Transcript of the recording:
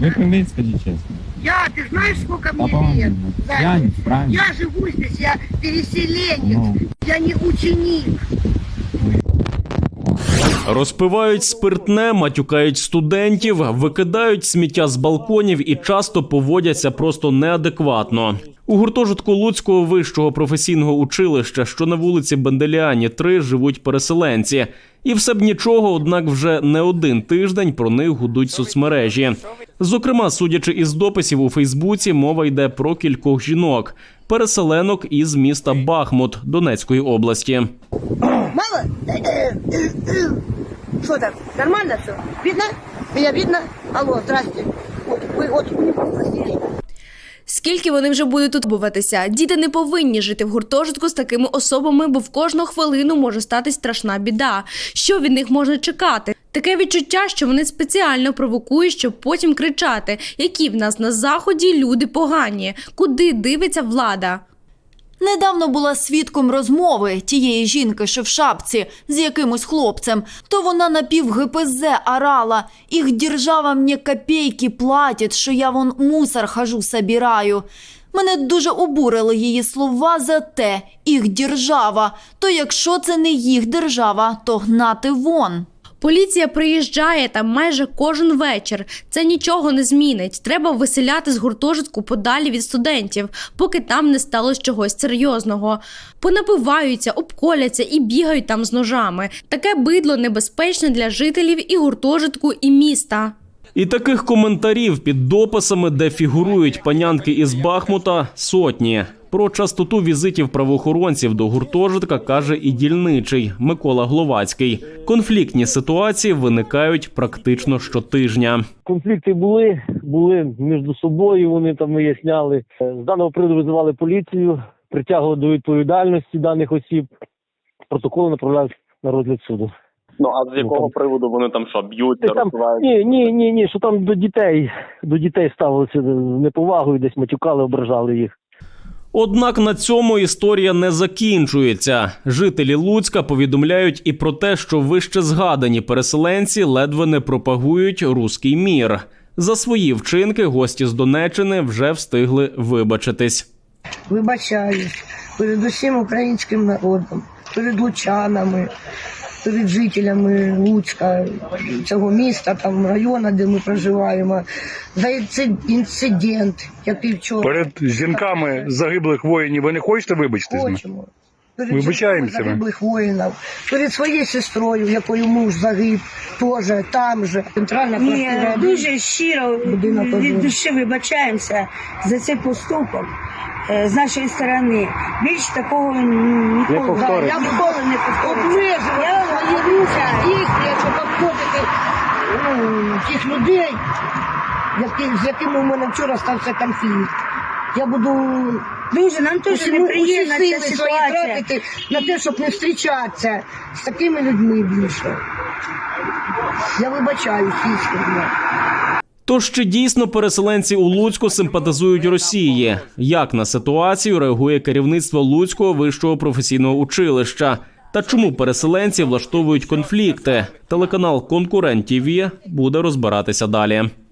Вы прямые, скажите честно. Я, ты знаешь, сколько Да мне помоги. лет? Да. Я не правильно. Я живу здесь, я переселенец, Ну. я не ученик. Розпивають спиртне, матюкають студентів, викидають сміття з балконів і часто поводяться просто неадекватно. У гуртожитку Луцького вищого професійного училища, що на вулиці Бенделіані 3, живуть переселенці. І все б нічого, однак вже не один тиждень про них гудуть соцмережі. Зокрема, судячи із дописів у Фейсбуці, мова йде про кількох жінок, переселенок із міста Бахмут Донецької області. Мало? Что там, нормально все? Видно? Меня видно? Алло, здрасте. У него спросили. Скільки вони вже будуть тут буватися? Діти не повинні жити в гуртожитку з такими особами, бо в кожну хвилину може стати страшна біда. Що від них можна чекати? Таке відчуття, що вони спеціально провокують, щоб потім кричати, які в нас на заході люди погані, куди дивиться влада. Недавно була свідком розмови тієї жінки, що в шапці з якимось хлопцем. То вона на пів ГПЗ орала. Їх держава мені копійки платить, що я вон мусор хожу собираю. Мене дуже обурили її слова за те, їх держава. То якщо це не їх держава, то гнати вон. Поліція приїжджає там майже кожен вечір. Це нічого не змінить. Треба виселяти з гуртожитку подалі від студентів, поки там не сталося чогось серйозного. Понапиваються, обколяться і бігають там з ножами. Таке бидло небезпечне для жителів і гуртожитку, і міста. І таких коментарів під дописами, де фігурують панянки із Бахмута, сотні. Про частоту візитів правоохоронців до гуртожитка каже і дільничий Микола Гловацький. Конфліктні ситуації виникають практично щотижня. конфлікти були, були між собою. Вони там виясняли. З даного приводу визивали поліцію, притягували до відповідальності даних осіб. Протоколи направляють на розгляд суду. Ну а з якого там- приводу вони там що Десь там ні, ні, ні, ні, що там до дітей, до дітей ставилися з неповагою, десь матюкали, ображали їх. Однак на цьому історія не закінчується. Жителі Луцька повідомляють і про те, що вище згадані переселенці ледве не пропагують руський мір. За свої вчинки гості з Донеччини вже встигли вибачитись. Вибачаюсь перед усім українським народом, перед лучанами, перед жителями Луцька, цього міста, там району, де ми проживаємо, за інци- інцидент, який вчора Перед жінками загиблих воїнів ви не хочете вибачитись? хочемо. Перед Вибачаємося загиблих воїнів, перед своєю сестрою, якою муж загиб, теж там же, центральна Ні, квартира. дуже щиро Будинок від душі вибачаємося за цей поступок е, з нашої сторони. Більш такого м, ніколи повториться. я ніколи не. Обмежувати свої ну, тих людей, які, з якими у мене вчора стався конфлікт. Я буду Дуже нам дуже усі, неприємна усі ця сили свої тратити на те, щоб не зустрічатися з такими людьми більше. Я вибачаюсь іскренне. Тож чи дійсно переселенці у Луцьку симпатизують Росії? Як на ситуацію реагує керівництво Луцького вищого професійного училища? Та чому переселенці влаштовують конфлікти? Телеканал Конкурент ТІВІ буде розбиратися далі.